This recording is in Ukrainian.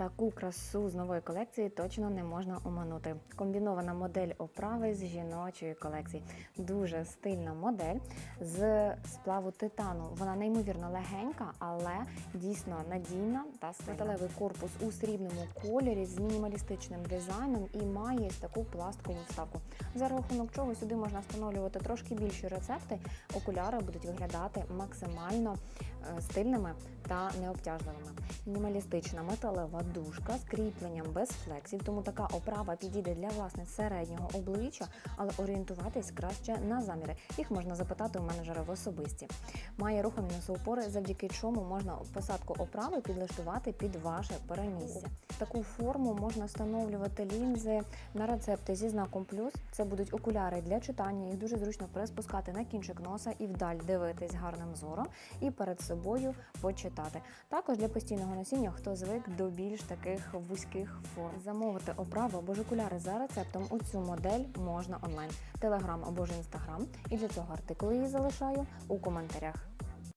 Таку красу з нової колекції точно не можна оминути. Комбінована модель оправи з жіночої колекції. Дуже стильна модель з сплаву титану. Вона неймовірно легенька, але дійсно надійна та стильна. Металевий корпус у срібному кольорі з мінімалістичним дизайном і має таку пластикову вставку. За рахунок чого сюди можна встановлювати трошки більші рецепти. Окуляри будуть виглядати максимально е, стильними та необтяжливими. Мінімалістична металева дужка з кріпленням без флексів, тому така оправа підійде для власниць середнього обличчя, але орієнтуватись краще на заміри. Їх можна запитати у менеджера в особисті. Має рухомі носоупори, завдяки чому можна посадку оправи підлаштувати під ваше перемісся. Таку форму можна встановлювати лінзи на рецепти зі знаком плюс. Це будуть окуляри для читання. Їх дуже зручно приспускати на кінчик носа і вдаль дивитись гарним зором і перед собою почитати. Також для постійного носіння, хто звик до більш таких вузьких форм. Замовити оправу або ж окуляри за рецептом у цю модель можна онлайн, телеграм або ж інстаграм. І для цього артикули її залишаю у коментарях.